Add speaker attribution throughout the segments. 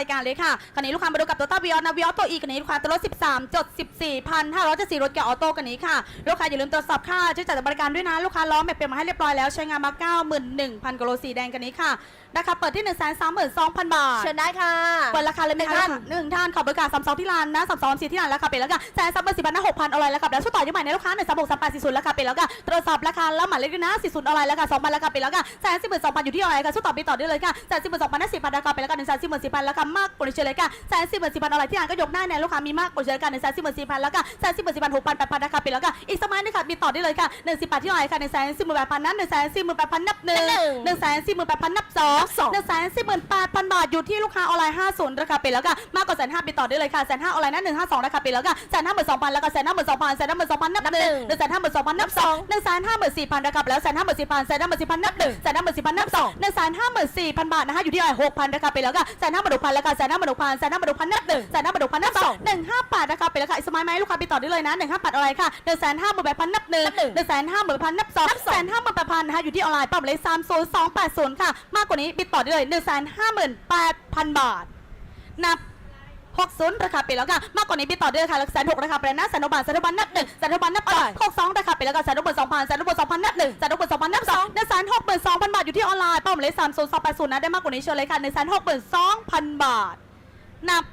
Speaker 1: รายการเลยค่ะคันนี้ลูกค้ามาดูกับโตต้าวิออนะวิออตัวอีกันนี้ลูกค้าตัวรถ13จด14,500จะสีรถเกียร์ออโต้กันนี้ค่ะ ลูกค้าอย่าลืมตรวจสอบค่าใช้จ่ายบริการด้วยนะ ลูกค้าล้อแม็กเปลี่ยนมาให้เรียบร้อยแล้ว ใช้งานมา 91,000กิโลสีแดงกันนี้ค่ะนะคะเปิดที่ 132,000 บาท
Speaker 2: เชิญได้ค่ะ
Speaker 1: เปิดราคาเลยไหม
Speaker 2: หนึ่ง
Speaker 1: คะ
Speaker 2: ท่าน
Speaker 1: หนึ่งท่านขอบริการสามสองที่ร้านนะสามสองสี่ที่ร้านราคาเป็นแล้วกันแสนสามหมื่นสี่พันห้าหกพันออนไลน์แล้วกับแล้วช่วยต่อยังใหม่ในลูกค้าหนึ่งสามหกสามแปดสี่ศูนย์ราคาเป็นแล้วกันตรวจสอบราคาแล้วหมายเลขด้วยนะสี่ศูนย์ออนไลน์แล้วกันสองพันราคาเป็นแล้วกันแสนสี่หมื่นสองพันอยู่ที่ออนไลน์กันช่วยต่อไปต่อได้เลยค่ะแสนสี่หมื่นสองพันห้าสิบพันราคาเป็นแล้วกันหนึ่งแสนสี่หมื่นสี่พันราคามากกว่าเฉลยค่ะแสนสี่หมื่นสี่พันออนไลน์ที่ร้านก็ยกได้าแนะลูกค้ามีมากกว่าเฉลยกันหนึ่งแสนสี่หมื่นสี่พันแล้วกันแสนสี่หมื่นสี่พันหกพันแปดพันราคาเป็นแล้วกันอีกสมัยนึงค่ะมีต่อได้เลยค่ะหนึ่งสิบแปดที่ไลน์ค่ะหนึ่งแสนสี่หมื่นแปดพันนั้นหนึ่งแสนสี่หมื่นแปดพันนับหนึ่ง
Speaker 2: หนึ่ง
Speaker 1: แสนสี่หมื่นแปดพันนับสอง
Speaker 2: สอง
Speaker 1: หนึ่งแสนสี่หมื่นแปดพันบาทอยู่ที่ลูกค้าออนไลน์ห้าศูนย์ราคาเป็นแล้วกันมากกว่าแสนห้าไปต่อได้เลยค่ะแสนห้าออนไลน์นั้นหนึ่งห้าสองราคาเป็นแล้วกันแสนห้าหมื่นสองพันแล้วก็แสนห้าหมื่นสองพันแสนห้าหมื่นสองพันนับหนึ่งหนึ่งแสนห้าหมื่นสองพันนับสองหนึ่งแสนห้าหมื่นสี่พันราคาไปแล้วแสนห้าหมื่นสี่พันแสนห้าหมื่นสี่พันนับหนึ่งแสนห้าหมื่นสี่พันนับสองหนึ่งแสนห้าหมื่นสี่พันบาทนะคะอยู่ที่ไหนหกพันราคาไปแล้วกันแสนห้าหมื่นหกพันแล้วก็แสนห้าหมื่นหกพันแสนห้าหมื่นหกพันนับหนึ่งแสนห้าหมื่นหกพันนับสองหนึ่งห้าแปดราคาไปแล้วค่ะอีกสมัยไหมลูกค้าไปต่อได้เลยนะหนึ่งห้าแปดอะไรค่ะหนึ่งแสนห้าหมื่นแปดพันนับหนึ่ง
Speaker 2: นับหนึ่ง
Speaker 1: หนึ่งแสนห้าหมื่นพันนับสอง
Speaker 2: นับสอง
Speaker 1: แสนห้าหมื่นแปดพันนะคะอยู่ที่ออนไลน์ปั๊มเลยสามศูนย์สองแปดศูนย์ค่ะ มากกว่านี้ติดต่อได้เลยหนึ่งแสนห้าหมื่นแปดพันบาทนับหกศูนย์ราคาไปแล้วค่ะมากกว่านี้ติดต่อได้เลยค่ะแสนหกราคาไปแล้วนะแสนหกบาทแสนหกบาทนับหนึ่งแสนหกบาทนับสองหกสองราคาไปแล้วค่ะแสนหกหมื่นสองพันแสนหกหมื่นสองพันนับหนึ่งแสนหกหมื่นสองพันนับสองห นึ่งแสนหกหมื่นสองพันบาทอยู่ที่ออนไลน์ปั๊มเลยสามศูนย์สองแปดศูนย์นะได้มากกว่านี้เชิญเลยค่ะหนึ่งแสนหกหมื่นสองพันบาท นับ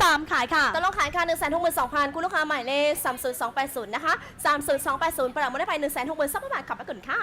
Speaker 1: สามขายค่ะ
Speaker 2: ตกลงขายค่ะ1 6 2 0 0 0 คุณลูกค้าหมายเลข 30280 นะคะ 30280ประหลัดมาได้ไป 1 6 2 0 0 0บาทขับไปก่อนค่ะ